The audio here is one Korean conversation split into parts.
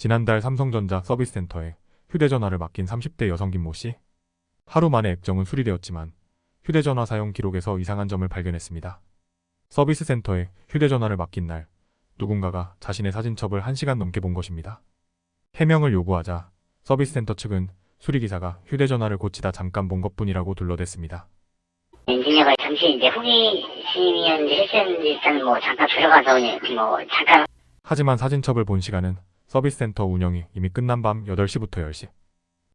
지난달 삼성전자 서비스센터에 휴대전화를 맡긴 30대 여성 김모 씨. 하루 만에 액정은 수리되었지만 휴대전화 사용 기록에서 이상한 점을 발견했습니다. 서비스 센터에 휴대전화를 맡긴 날 누군가가 자신의 사진첩을 1시간 넘게 본 것입니다. 해명을 요구하자 서비스 센터 측은 수리기사가 휴대전화를 고치다 잠깐 본 것뿐이라고 둘러댔습니다. 엔지니어가 잠시 이제 호기심이었는지 실수였는지 일단 뭐 잠깐 들어가서 뭐 잠깐 하지만 사진첩을 본 시간은 서비스센터 운영이 이미 끝난 밤 8시부터 10시.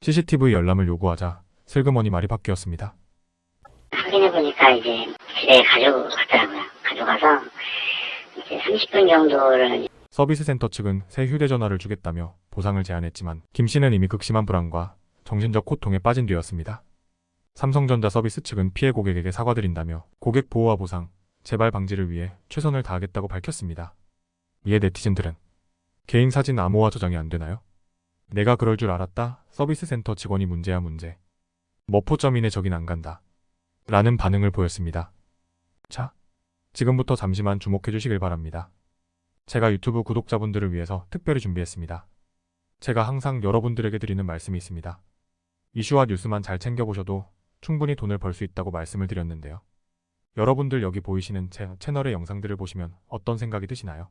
CCTV 열람을 요구하자 슬그머니 말이 바뀌었습니다. 확인해 보니까 이제 집에 가져갔더라고요. 가져가서 이제 30분 정도를 서비스 센터 측은 새 휴대전화를 주겠다며 보상을 제안했지만 김 씨는 이미 극심한 불안과 정신적 고통에 빠진 뒤였습니다. 삼성전자 서비스 측은 피해 고객에게 사과드린다며 고객 보호와 보상, 재발 방지를 위해 최선을 다하겠다고 밝혔습니다. 이에 네티즌들은 개인 사진 암호화 저장이 안 되나요? 내가 그럴 줄 알았다. 서비스 센터 직원이 문제야 문제. 머포점인의 적인 안 간다. 라는 반응을 보였습니다. 자, 지금부터 잠시만 주목해 주시길 바랍니다. 제가 유튜브 구독자분들을 위해서 특별히 준비했습니다. 제가 항상 여러분들에게 드리는 말씀이 있습니다. 이슈와 뉴스만 잘 챙겨보셔도 충분히 돈을 벌 수 있다고 말씀을 드렸는데요. 여러분들 여기 보이시는 제 채널의 영상들을 보시면 어떤 생각이 드시나요?